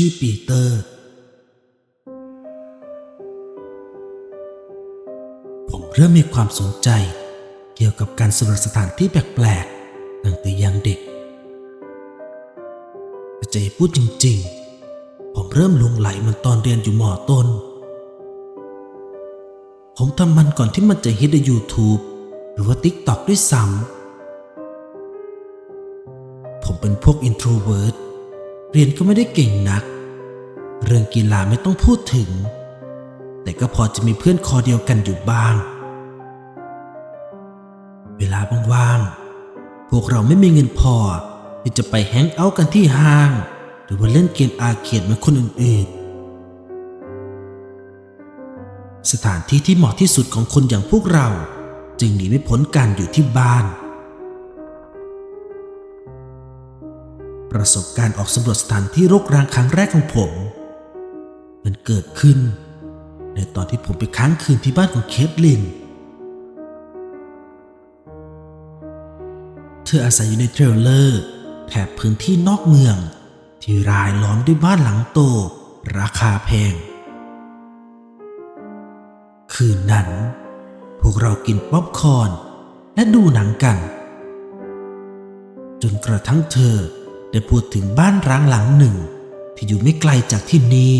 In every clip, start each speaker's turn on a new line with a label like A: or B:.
A: ชื่อปีเตอร์ ผมเริ่มมีความสนใจ เกี่ยวกับการสำรวจสถานที่แปลกๆตั้งแต่ยังเด็กแต่จะพูดจริง ๆ ผมเริ่มลงไหลมันตอนเรียนอยู่มอต้น ผมทำมันก่อนที่มันจะฮิตใน YouTube หรือว่า TikTok ด้วยซ้ำผมเป็นพวก introvert เรียนก็ไม่ได้เก่งนัก เรื่องกีฬาไม่ต้องพูดถึง แต่ก็พอจะมีเพื่อนคอเดียวกันอยู่บ้าง เวลาว่างๆ พวกเราไม่มีเงินพอที่จะไปแฮงเอาท์กันที่ห้าง หรือว่าเล่นเกมอาร์เคดเหมือนคนอื่นๆ สถานที่ที่เหมาะที่สุดของคนอย่างพวกเรา จึงหนีไม่พ้นการอยู่ที่บ้าน ประสบการณ์ออกสำรวจสถานที่รกร้างครั้งแรกของผม มันเกิดขึ้น ในตอนที่ผมไปค้างคืนที่บ้านของเคทลิน เธออาศัยอยู่ในเทรลเลอร์แถบพื้นที่นอกเมือง ที่รายล้อมด้วยบ้านหลังโต ราคาแพง คืนนั้น พวกเรากินป๊อปคอร์นและดูหนังกัน จนกระทั่งเธอ ได้พูดถึงบ้านร้างหลังหนึ่ง ที่อยู่ไม่ไกลจากที่นี่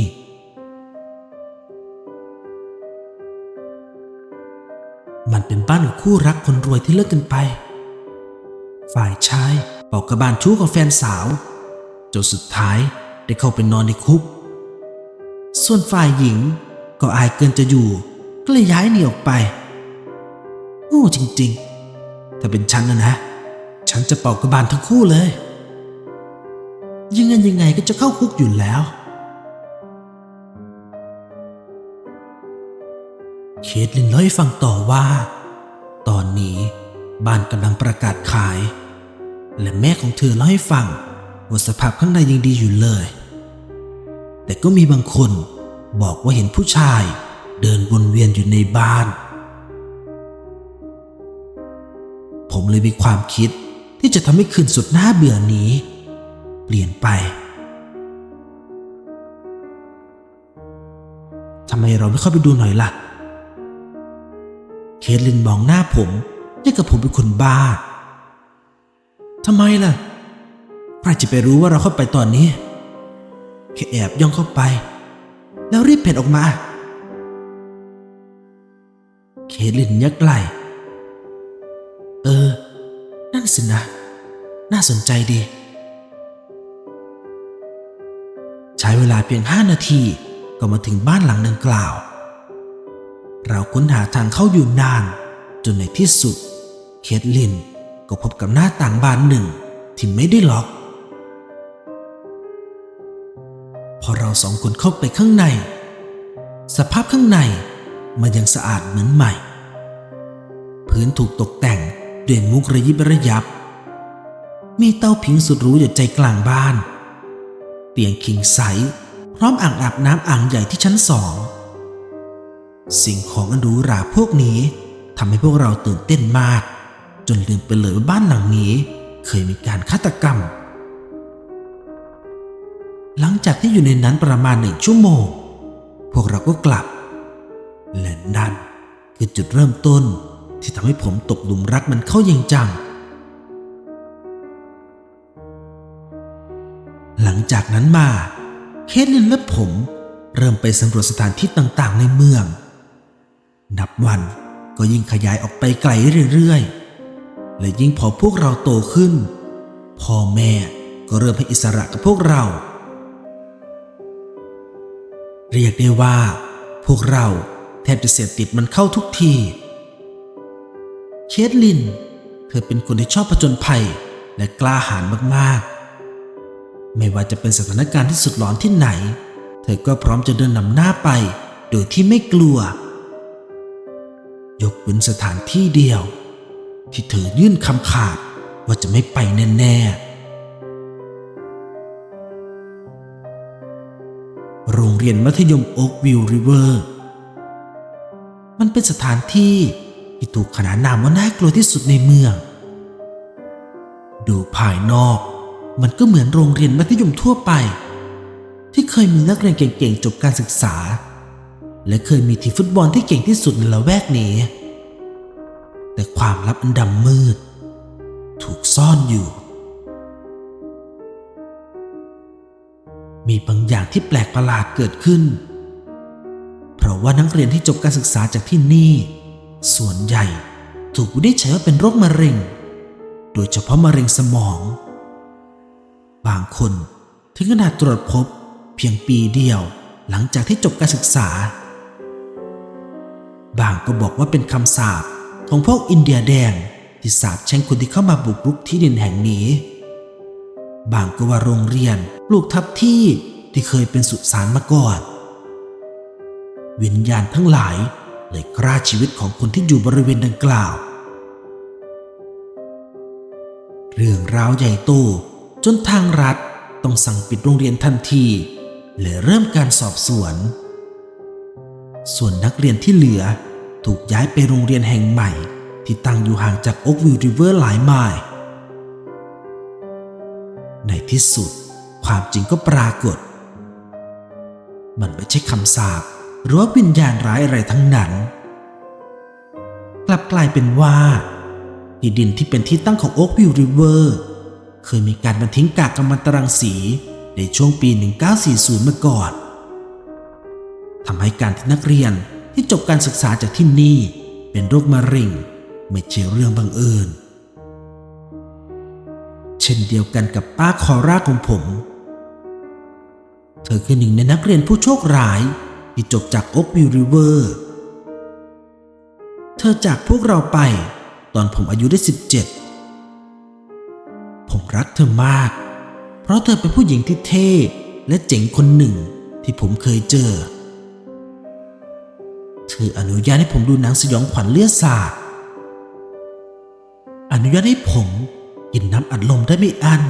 A: มันเป็นบ้านของคู่รักคนรวยที่เลิกกันไป ฝ่ายชายเป่ากระบาลชู้กับแฟนสาวจนสุดท้ายได้เข้าไปนอนในคุก ส่วนฝ่ายหญิงก็อายเกินจะอยู่ ก็เลยย้ายหนีออกไปโง่จริงๆ ถ้าเป็นฉันนะนะ ฉันจะเป่ากระบาลทั้งคู่เลย ยังไงยังไงก็จะเข้าคุกอยู่แล้ว เคทลินเล่าให้ฟังต่อว่า ตอนนี้บ้านกำลังประกาศขาย และแม่ของเธอเล่าให้ฟังว่าสภาพข้างในยังดีอยู่เลย แต่ก็มีบางคนบอกว่าเห็นผู้ชายเดินวนเวียนอยู่ในบ้าน ผมเลยมีความคิดที่จะทำให้คืนสุดน่าเบื่อนี้ เปลี่ยนไปทำไมเราไม่เข้าไปดูหน่อยล่ะ เคทลินมองหน้าผมยังกับผมเป็นคนบ้าทำไมล่ะ ใครจะไปรู้ว่าเราเข้าไปตอนนี้แค่แอบย่องเข้าไป แล้วรีบเพ่นออกมา เคทลินยักไหลเออ นั่นสินะ น่าสนใจดี ช้เวลาเพียงห้านาที ก็มาถึงบ้านหลังดังกล่าว เราค้นหาทางเข้าอยู่นาน จนในที่สุด เคทลินก็พบกับหน้าต่างบานหนึ่งที่ไม่ได้ล็อก พอเราสองคนเข้าไปข้างใน สภาพข้างในมันยังสะอาดเหมือนใหม่ พื้นถูกตกแต่งด้วยมุกระยิบระยับ มีเตาผิงสุดหรูอยู่ใจกลางบ้าน เตียงคิงไซส์พร้อมอ่างอาบน้ำอ่างใหญ่ที่ชั้นสอง สิ่งของอันหรูหราพวกนี้ทำให้พวกเราตื่นเต้นมาก จนลืมไปเลยว่าบ้านหลังนี้ เคยมีการฆาตกรรม หลังจากที่อยู่ในนั้นประมาณหนึ่งชั่วโมง พวกเราก็กลับ และนั่นคือจุดเริ่มต้นที่ทำให้ผมตกหลุมรักมันเข้าอย่างจัง หลังจากนั้นมา เคทลินและผมเริ่มไปสำรวจสถานที่ต่างๆ ในเมือง นับวันก็ยิ่งขยายออกไปไกลเรื่อยๆ และยิ่งพอพวกเราโตขึ้น พ่อแม่ก็เริ่มให้อิสระกับพวกเรา เรียกได้ว่า พวกเราแทบจะเสพติดมันเข้าทุกที เคทลิน เธอเป็นคนที่ชอบผจญภัยและกล้าหาญมากๆ ไม่ว่าจะเป็นสถานการณ์ที่สุดหลอนที่ไหน เธอก็พร้อมจะเดินนำหน้าไป โดยที่ไม่กลัว ยกเว้นสถานที่เดียว ที่เธอยื่นคำขาดว่าจะไม่ไปแน่ๆ โรงเรียนมัธยมโอ๊กวิวริเวอร์ มันเป็นสถานที่ที่ถูกขนานนามว่าน่ากลัวที่สุดในเมือง ดูภายนอก มันก็เหมือนโรงเรียนมัธยมทั่วไป ที่เคยมีนักเรียนเก่งๆจบการศึกษา และเคยมีทีมฟุตบอลที่เก่งที่สุดในละแวกนี้ แต่ความลับอันดำมืด ถูกซ่อนอยู่ มีบางอย่างที่แปลกประหลาดเกิดขึ้น เพราะว่านักเรียนที่จบการศึกษาจากที่นี่ ส่วนใหญ่ถูกวินิจฉัยว่าเป็นโรคมะเร็ง โดยเฉพาะมะเร็งสมอง บางคน ถึงขนาดตรวจพบเพียงปีเดียวหลังจากที่จบการศึกษา บางก็บอกว่าเป็นคำสาปของพวกอินเดียแดงที่สาปแช่งคนที่เข้ามาบุกรุกที่ดินแห่งนี้ บางก็ว่าโรงเรียนปลูกทับที่ที่เคยเป็นสุสานมาก่อน วิญญาณทั้งหลายเลยกล้าชีวิตของคนที่อยู่บริเวณดังกล่าว เรื่องราวใหญ่โต จนทางรัฐต้องสั่งปิดโรงเรียนทันทีและเริ่มการสอบสวน ส่วนนักเรียนที่เหลือถูกย้ายไปโรงเรียนแห่งใหม่ ที่ตั้งอยู่ห่างจากโอ๊กวิลริเวอร์หลายไมล์ ในที่สุดความจริงก็ปรากฏ มันไม่ใช่คำสาปหรือว่าวิญญาณร้ายอะไรทั้งนั้น กลับกลายเป็นว่าที่ดินที่เป็นที่ตั้งของโอ๊กวิลริเวอร์ เคยมีการบันทิ้งกากกัมมันตรังสีในช่วงปี 1940 มาก่อนทำให้การที่นักเรียนที่จบการศึกษาจากที่นี่ เป็นโรคมะเร็งไม่ใช่เรื่องบังเอิญ เช่นเดียวกันกับป้าคอร่าของผม เธอคือหนึ่งในนักเรียนผู้โชคร้ายที่จบจากโอ๊กวิลริเวอร์ เธอจากพวกเราไปตอนผมอายุได้ 17 ผมรักเธอมาก เพราะเธอเป็นผู้หญิงที่เท่และเจ๋งคนหนึ่งที่ผมเคยเจอ เธออนุญาตให้ผมดูหนังสยองขวัญเลือดสาด อนุญาตให้ผมกินน้ำอัดลมได้ไม่อัน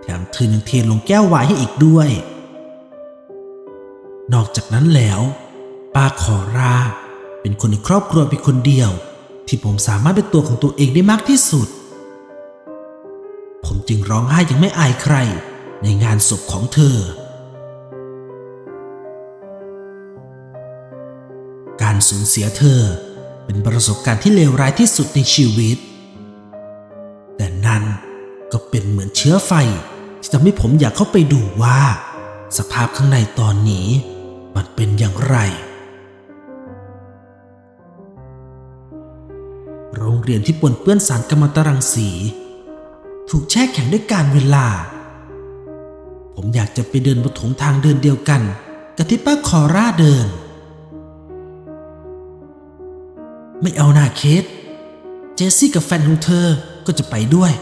A: แถมเธอยังเทลงแก้วไวน์ให้อีกด้วย นอกจากนั้นแล้วป้าขอราเป็นคนในครอบครัวเพียงคนเดียว ที่ผมสามารถเป็นตัวของตัวเองได้มากที่สุด จึงร้องไห้ยังไม่อายใคร ในงานศพของเธอ การสูญเสียเธอเป็นประสบการณ์ที่เลวร้ายที่สุดในชีวิต แต่นั่นก็เป็นเหมือนเชื้อไฟ ที่ทำให้ผมอยากเข้าไปดูว่า สภาพข้างในตอนนี้มันเป็นอย่างไร โรงเรียนที่ปนเปื้อนสารกัมมันตรังสี ถูกแช่แข็งด้วยการเวลา ผมอยากจะไปเดินบนถงทางเดินเดียวกัน กับที่ป้าคอร่าเดิน ไม่เอาหน้าเคส เจสซี่กับแฟนของเธอก็จะไปด้วย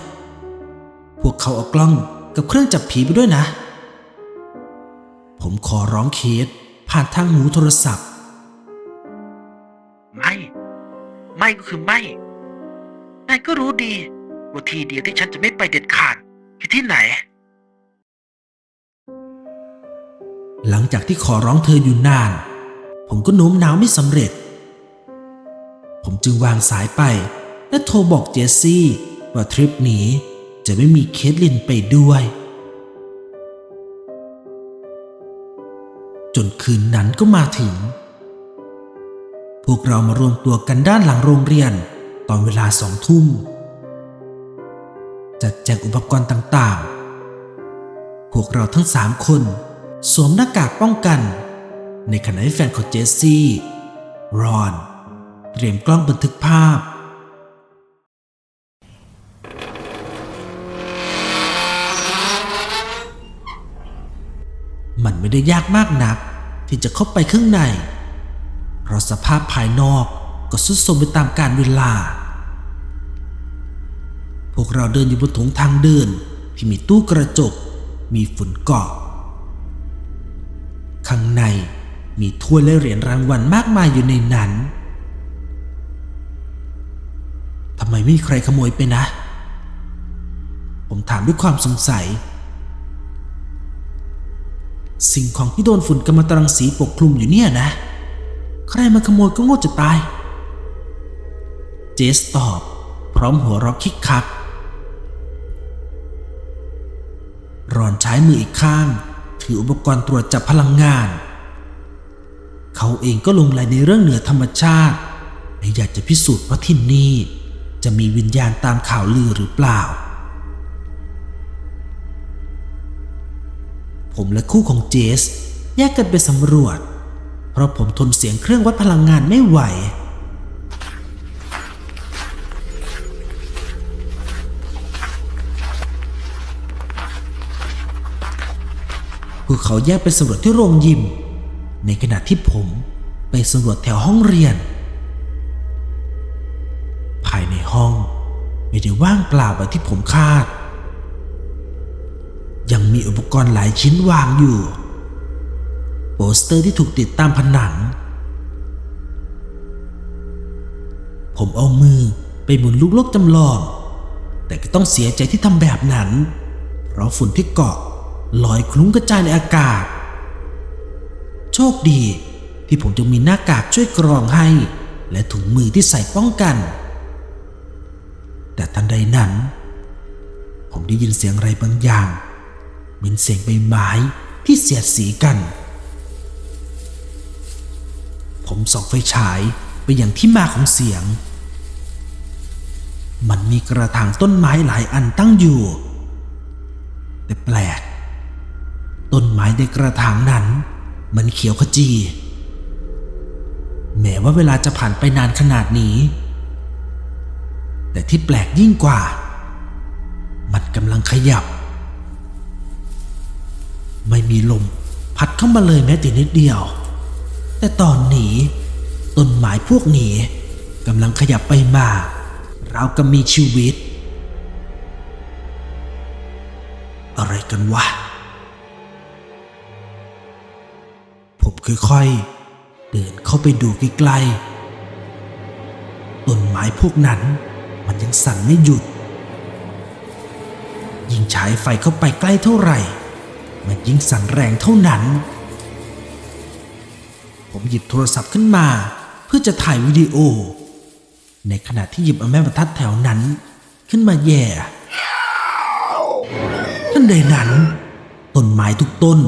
A: พวกเขาเอากล้องกับเครื่องจับผีไปด้วยนะ ผมขอร้องเคสผ่านทางหูโทรศัพท์
B: ไม่ ไม่ก็คือไม่นายก็รู้ดี ว่าที่เดียวที่ฉันจะไม่ไปเด็ดขาดคือที่ไหน
A: หลังจากที่ขอร้องเธออยู่นาน ผมก็โน้มน้าวไม่สำเร็จ ผมจึงวางสายไป และโทรบอกเจสซี่ว่าทริปนี้จะไม่มีเคทลินไปด้วย จนคืนนั้นก็มาถึง พวกเรามารวมตัวกันด้านหลังโรงเรียนตอนเวลาสองทุ่ม จัดแจงอุปกรณ์ต่างๆ พวกเราทั้งสามคนสวมหน้ากากป้องกัน ในขณะที่แฟนของเจสซี่ รอน เตรียมกล้องบันทึกภาพ มันไม่ได้ยากมากนักที่จะเข้าไปข้างใน เพราะสภาพภายนอกก็สุดโทรมไปตามกาลเวลา พวกเราเดินอยู่บนถงทางเดินที่มีตู้กระจก มีฝุ่นเกาะข้างในมีถ้วยและเหรียญรางวัลมากมายอยู่ในนั้นทำไมไม่มีใครขโมยไปนะ ผมถามด้วยความสงสัย สิ่งของที่โดนฝุ่นกัมมันตรังสีปกคลุมอยู่เนี่ยนะ ใครมาขโมยก็โง่จะตาย เจสตอบ พร้อมหัวเราะคิกคัก รอนใช้มืออีกข้าง ถืออุปกรณ์ตรวจจับพลังงาน เขาเองก็ลงรายในเรื่องเหนือธรรมชาติและอยากจะพิสูจน์ว่าที่นี่จะมีวิญญาณตามข่าวลือหรือเปล่า ผมและคู่ของเจส แยกกันไปสำรวจ เพราะผมทนเสียงเครื่องวัดพลังงานไม่ไหว พวกเขาแยกไปสำรวจที่โรงยิม ในขณะที่ผมไปสำรวจแถวห้องเรียน ภายในห้องไม่ได้ว่างเปล่าแบบที่ผมคาด ยังมีอุปกรณ์หลายชิ้นวางอยู่ โปสเตอร์ที่ถูกติดตามผนัง ผมเอามือไปหมุนลูกโลกจำลอง แต่ก็ต้องเสียใจที่ทำแบบนั้น เพราะฝุ่นที่เกาะ ลอยคลุ้งกระจายในอากาศ โชคดีที่ผมจะมีหน้ากากช่วยกรองให้ และถุงมือที่ใส่ป้องกัน แต่ทันใดนั้น ผมได้ยินเสียงอะไรบางอย่างเหมือนเสียงใบไม้ที่เสียดสีกัน ผมส่องไฟฉายไปอย่างที่มาของเสียง มันมีกระถางต้นไม้หลายอันตั้งอยู่ แต่แปลก ต้นไม้ในกระถางนั้น มันเขียวขจี แม้ว่าเวลาจะผ่านไปนานขนาดนี้ แต่ที่แปลกยิ่งกว่า มันกำลังขยับ ไม่มีลมพัดเข้ามาเลยแม้แต่นิดเดียว แต่ตอนนี้ต้นไม้พวกนี้กำลังขยับไปมาราวกับมีชีวิต อะไรกันวะ ค่อยๆ เดินเข้าไปดูใกล้ๆ ต้นไม้พวกนั้นมันยังสั่นไม่หยุด ยิ่งฉายไฟเข้าไปใกล้เท่าไหร่ มันยิ่งสั่นแรงเท่านั้น ผมหยิบโทรศัพท์ขึ้นมาเพื่อจะถ่ายวิดีโอ ในขณะที่หยิบเอาแม่บรรทัดแถวนั้น ขึ้นมาแย่ทันใดนั้นต้นไม้ทุกต้น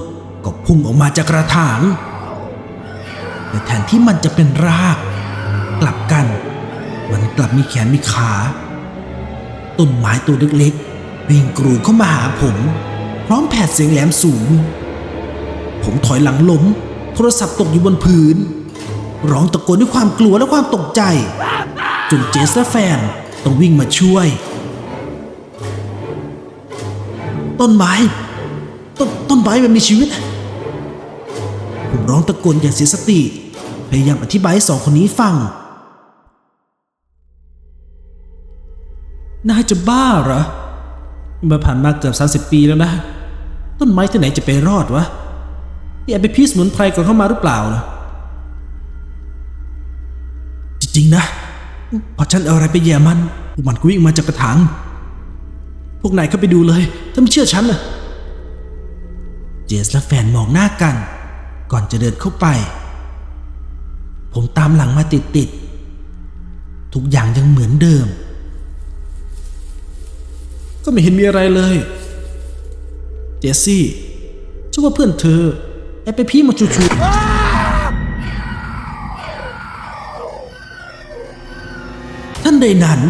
A: ก็พุ่งออกมาจากกระถาง แต่แทนที่มันจะเป็นราก กลับกัน มันกลับมีแขนมีขาต้นไม้ตัวเล็กๆวิ่งกรูเข้ามาหาผม พร้อมแผดเสียงแหลมสูง ผมถอยหลังล้ม โทรศัพท์ตกอยู่บนพื้น ร้องตะโกนด้วยความกลัวและความตกใจ จนเจสและแฟนต้องวิ่งมาช่วย ต้นไม้ ต้นต้นไม้มันมีชีวิต ผมร้องตะโกนอย่างเสียสติ พยายามอธิบายให้สองคนนี้ฟังน่าจะบ้าเหรอมาผ่านมาเกือบ 30 ปีแล้วนะ ต้นไม้ที่ไหนจะไปรอดวะนี่แอบไปพีสมุนไพรก่อนเข้ามาหรือเปล่านะจริงๆนะ พอฉันเอาอะไรไปแย่มันมันก็วิ่งมาจากกระถาง พวกนายเข้าไปดูเลย ถ้าไม่เชื่อฉันล่ะเจสและแฟนมองหน้ากัน ก่อนจะเดินเข้าไป ผมตามหลังมาติดๆ ทุกอย่างยังเหมือนเดิม ก็ไม่เห็นมีอะไรเลย เจสซี่ชื่อว่าเพื่อนเธอแอบไปพี่มาชูๆท่านใดนั้น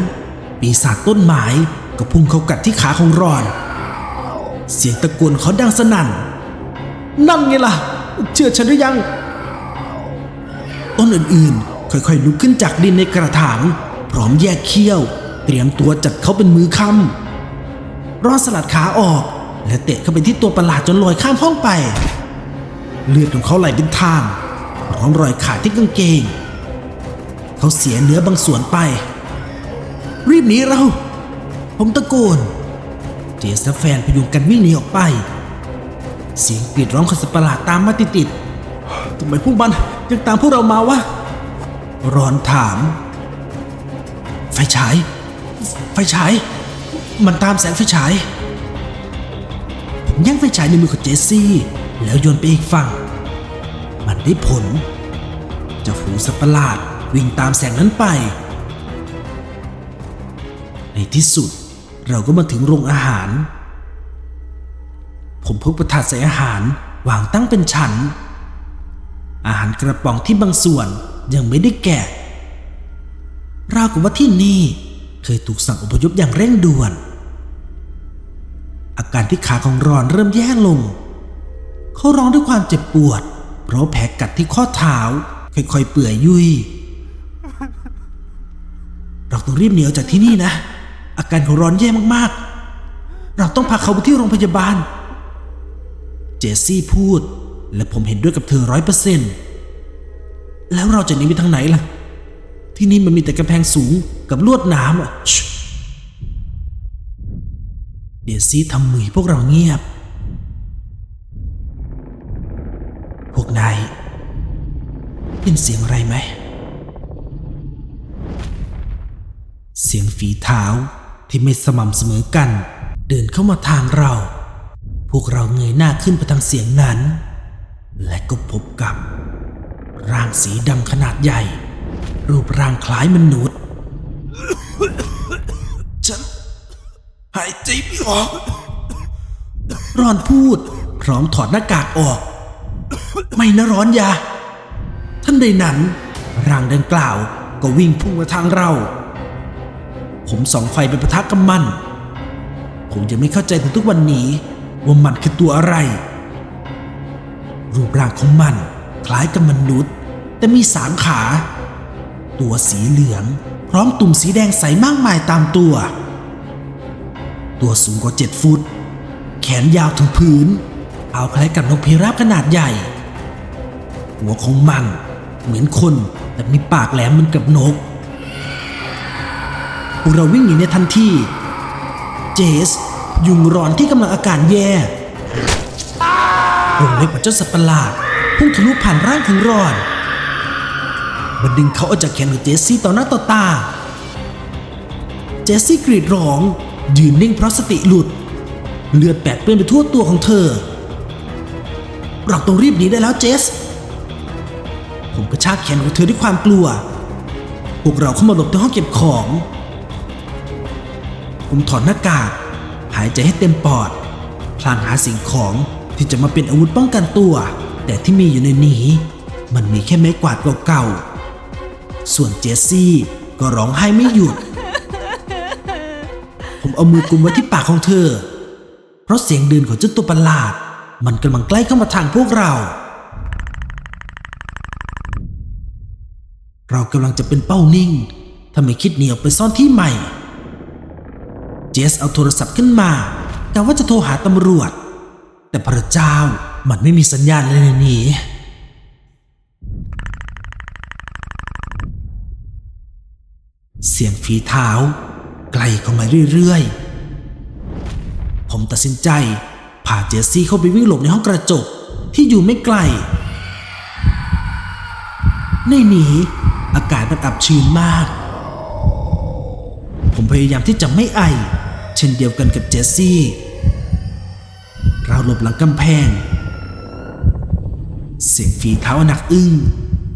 A: ปีศาจต้นไม้ก็พุ่งเข้ากัดที่ขาของรอน เสียงตะโกนเขาดังสนั่น นั่นไงล่ะ เชื่อฉันหรือยัง ต้นอื่นๆ ค่อยๆลุกขึ้นจากดินในกระถาง พร้อมแยกเขี้ยว เตรียมตัวจัดเขาเป็นมือคำรอดสลัดขาออก และเตะเข้าไปที่ตัวประหลาดจนลอยข้ามห้องไป เลือดของเขาไหลเป็นทางพร้อมรอยขาดที่กางเกง เขาเสียเนื้อบางส่วนไป รีบหนีเรา ผมตะโกน เจสและแฟนพยุงกันวิ่งหนีออกไป เสียงกรีดร้องของสัตว์ประหลาดตามมาติดๆทำไมพวกมันยังตามพวกเรามาวะรอนถาม ไฟฉาย ไฟฉาย มันตามแสงไฟฉาย ผมแย่งไฟฉายในมือของเจสซี่ แล้วโยนไปอีกฝั่ง มันได้ผลจ้าฝูงสัตว์ประหลาดวิ่งตามแสงนั้นไป ในที่สุดเราก็มาถึงโรงอาหาร ผมพกประทัดใส่อาหารวางตั้งเป็นชั้น อาหารกระป๋องที่บางส่วนยังไม่ได้แกะ ราวกับว่าที่นี่เคยถูกสั่งอพยพอย่างเร่งด่วน อาการที่ขาของรอนเริ่มแย่ลง เขาร้องด้วยความเจ็บปวด เพราะแผลกัดที่ข้อเท้าค่อยๆเปื่อยยุยเราต้องรีบหนีออกจากที่นี่นะ อาการของรอนแย่มากๆ เราต้องพาเขาไปที่โรงพยาบาล เจสซี่พูด และผมเห็นด้วยกับเธอร้อยเปอร์เซ็นต์แล้วเราจะหนีไปทางไหนล่ะ ที่นี่มันมีแต่กำแพงสูงกับลวดหน้ำอะเดซี่ทำมือพวกเราเงียบ พวกนายได้ยินเสียงอะไรไหม เสียงฝีเท้าที่ไม่สม่ำเสมอกัน เดินเข้ามาทางเรา พวกเราเงยหน้าขึ้นไปทางเสียงนั้น และก็พบกับ ร่างสีดำขนาดใหญ่ รูปร่างคล้ายมนุษย์ ฉัน หายใจไม่ออกรอนพูด พร้อมถอดหน้ากากออก ไม่นะร้อนยาท่านใดนั้นร่างดังกล่าวก็วิ่งพุ่งมาทางเรา ผมส่องไฟไปประทักกับมัน ผมยังไม่เข้าใจถึงทุกวันนี้ ว่ามันคือตัวอะไร รูปร่างของมันคล้ายกับมนุษย์ แต่มีสามขา ตัวสีเหลือง พร้อมตุ่มสีแดงใสมากมายตามตัว ตัวสูงกว่าเจ็ดฟุต แขนยาวถึงพื้นเอาคล้ายกับนกพิราบขนาดใหญ่ หัวของมันเหมือนคนแต่มีปากแหลมเหมือนกับนกพวกเราวิ่งหนีในทันที เจส ยุงร้อนที่กำลังอาการแย่วงเล็บของเจ้าสัตว์ประหลาดพุ่งทะลุผ่านร่างของรอน มันดึงเขาออกจากแขนของเจสซี่ต่อหน้าต่อตา เจสซี่กรีดร้อง ยืนนิ่งเพราะสติหลุด เลือดแปดเปื้อนไปทั่วตัวของเธอ เราต้องรีบหนีได้แล้วเจส ผมกระชากแขนของเธอด้วยความกลัว พวกเราเข้ามาหลบในห้องเก็บของ ผมถอดหน้ากาก หายใจให้เต็มปอด พลางหาสิ่งของที่จะมาเป็นอาวุธป้องกันตัว แต่ที่มีอยู่ในนี้ มันมีแค่ไม้กวาดเก่าๆ ส่วนเจสซี่ก็ร้องไห้ไม่หยุด ผมเอามือกุมไว้ที่ปากของเธอ เพราะเสียงเดินของเจ้าตัวประหลาด มันกำลังใกล้เข้ามาทางพวกเรา เรากำลังจะเป็นเป้านิ่งถ้าไม่คิดหนีออกไปซ่อนที่ใหม่ จสเอาโทรศัพท์ขึ้นมากะว่าจะโทรหาตำรวจ แต่พระเจ้ามันไม่มีสัญญาณเลยในนี้เสียงฝีเท้าไกลเข้ามาเรื่อยๆ ผมตัดสินใจพาเจสซี่เข้าไปวิ่งหลบในห้องกระจกที่อยู่ไม่ไกล ในนี้อากาศมันอับชื้นมาก ผมพยายามที่จะไม่ไอ เช่นเดียวกันกับเจสซี่ เราหลบหลังกำแพง เสียงฝีเท้าหนักอึ้ง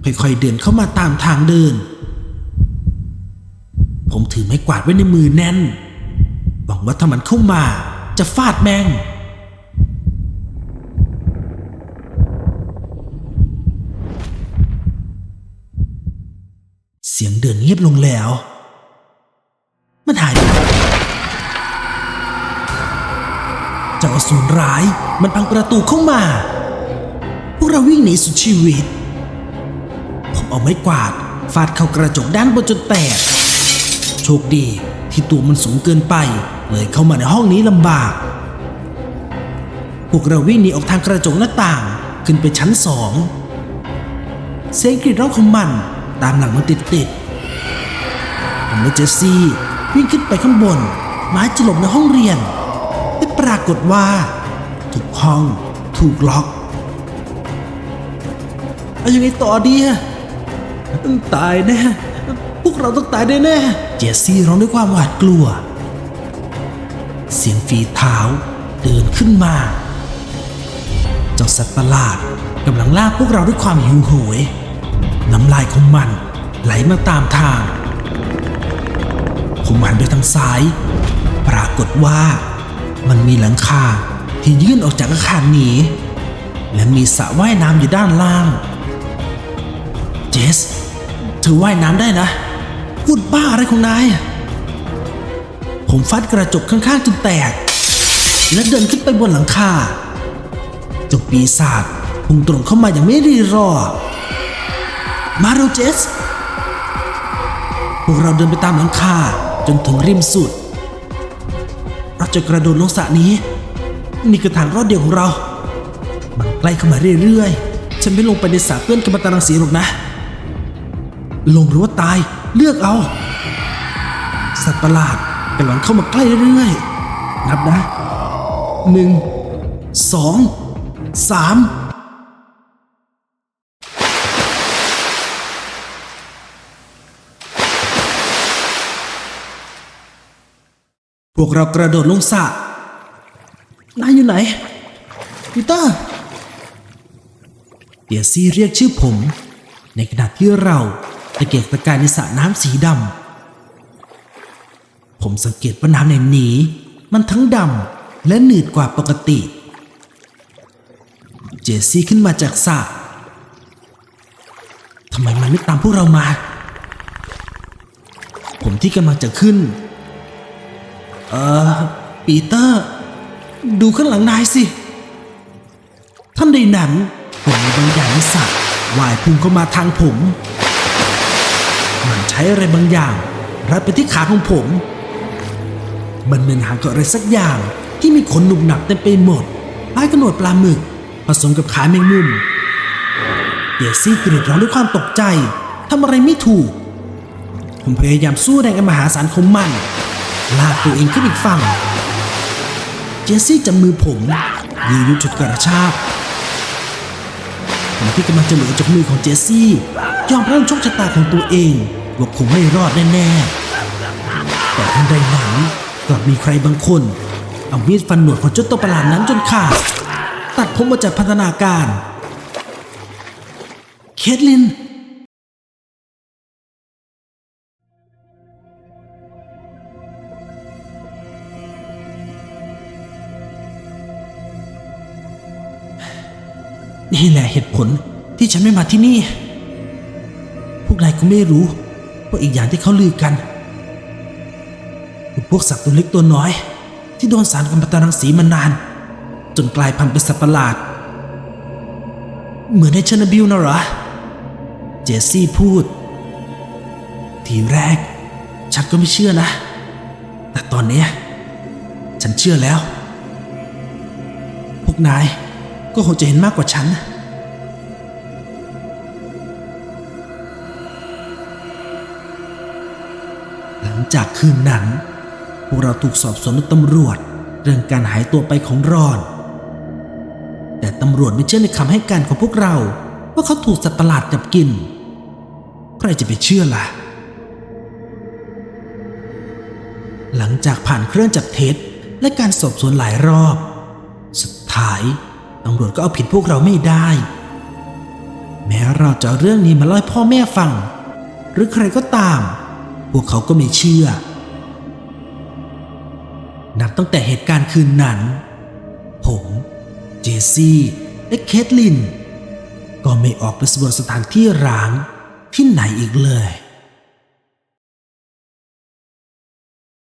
A: ค่อยๆเดินเข้ามาตามทางเดิน ผมถือไม้กวาดไว้ในมือแน่น หวังว่าถ้ามันเข้ามาจะฟาดแมงเสียงเดินเงียบลงแล้ว เจ้าอสูรร้ายมันพังประตูเข้ามา พวกเราวิ่งหนีสุดชีวิต ผมเอาไม้กวาดฟาดเข้ากระจกด้านบนจนแตก โชคดีที่ตัวมันสูงเกินไป เลยเข้ามาในห้องนี้ลำบาก พวกเราวิ่งหนีออกทางกระจกหน้าต่างขึ้นไปชั้นสอง เสียงกรีดร้องของมันตามหลังมันติดติดผมและเจสซี่วิ่งขึ้นไปข้างบนหมาจะหลบในห้องเรียน แต่ปรากฏว่า ทุกห้องถูกล็อกเอายังไงต่อดีอะตายแน่ พวกเราต้องตายแน่ๆเจสซี่ร้องด้วยความหวาดกลัว เสียงฝีเท้าเดินขึ้นมาเจ้าสัตว์ประหลาดกำลังลากพวกเราด้วยความหิวโหย น้ำลายของมันไหลมาตามทาง ผมหันไปทางซ้าย ปรากฏว่า มันมีหลังคาที่ยื่นออกจากอาคารนี้ และมีสระว่ายน้ำอยู่ด้านล่าง เจสเธอว่ายน้ำได้นะ พูดบ้าอะไรของนาย ผมฟัดกระจกข้างๆจนแตก และเดินขึ้นไปบนหลังคาจบปีศาจพุ่งตรงเข้ามาอย่างไม่รีรอ มาเร็วเจส พวกเราเดินไปตามหลังคาจนถึงริมสุด เราจะกระโดดลงสระนี้ นี่คือทางรอดเดียวของเรา มันใกล้เข้ามาเรื่อยๆ ฉันไม่ลงไปในสระเปื้อนกัมมันตรังสีหรอกนะ ลงหรือว่าตายเลือกเอา สัตว์ประหลาดกำลังเข้ามาใกล้เรื่อยๆ นับนะหนึ่งสองสาม วกเรากระโดดลงสระนายอยู่ไหนปีเตอร์เตียซี่เรียกชื่อผม ในขณะที่เราตะเกียกตะกายในสระน้ำสีดำ ผมสังเกตว่าน้ำในนี้ มันทั้งดำและหนืดกว่าปกติ เจสซี่ขึ้นมาจากสระทำไมมันไม่ตามพวกเรามา ผมที่กำลังจะขึ้น เออ ปีเตอร์ ดูข้างหลังนายสิ ท่านในหนังผมมีบางอย่างในสระว่ายพุ่งเข้ามาทางผม มันใช้อะไรบางอย่าง รัดไปที่ขาของผม มันเหมือนหางกับอะไรสักอย่างที่มีขนหนุบหนับเต็มไปหมดคล้ายกับหนวดปลาหมึก ผสมกับขาแมงมุมเดซี่กรีดร้องด้วยความตกใจทำอะไรไม่ถูก ผมพยายามสู้แรงอันมหาศาลของมัน ลากตัวเองขึ้นอีกฝั่ง เจสซี่จับมือผมยืนยู่จุดกระชากผมที่กำลังจะเหลือจากมือของเจสซี่ ยอมรับโชคชะตาของตัวเองว่าคงไม่รอดแน่ๆ แต่ทันใดนั้นกลับมีใครบางคน เอามีดฟันหนวดของเจ้าตัวประหลาดนั้นจนขาดตัดผมมาจากพันธนาการ เคทลิน นี่แหละเหตุผลที่ฉันไม่มาที่นี่ พวกนายก็ไม่รู้ว่าอีกอย่างที่เขาลือกันคือพวกสัตว์ตัวเล็กตัวน้อย ที่โดนสารกัมมันตรังสีมานาน จนกลายพันธุ์เป็นสัตว์ประหลาด เหมือนในเชอร์นบิลนะหรอ เจสซี่พูด ทีแรก ฉันก็ไม่เชื่อนะ แต่ตอนนี้ ฉันเชื่อแล้ว พวกนาย ก็คงจะเห็นมากกว่าฉันหลังจากคืนนั้น พวกเราถูกสอบสวนตำรวจ เรื่องการหายตัวไปของรอน แต่ตำรวจไม่เชื่อในคำให้การของพวกเรา ว่าเขาถูกสัตว์ประหลาดจับกิน ใครจะไปเชื่อล่ะ หลังจากผ่านเครื่องจับเท็จและการสอบสวนหลายรอบ สุดท้าย ตำรวจก็เอาผิดพวกเราไม่ได้ แม้เราจะเรื่องนี้มาเล่าให้พ่อแม่ฟัง หรือใครก็ตาม พวกเขาก็ไม่เชื่อ นับตั้งแต่เหตุการณ์คืนนั้น ผม เจสซี่และเคทลิน ก็ไม่ออกไปสำรวจสถานที่ร้างที่ไหนอีกเลย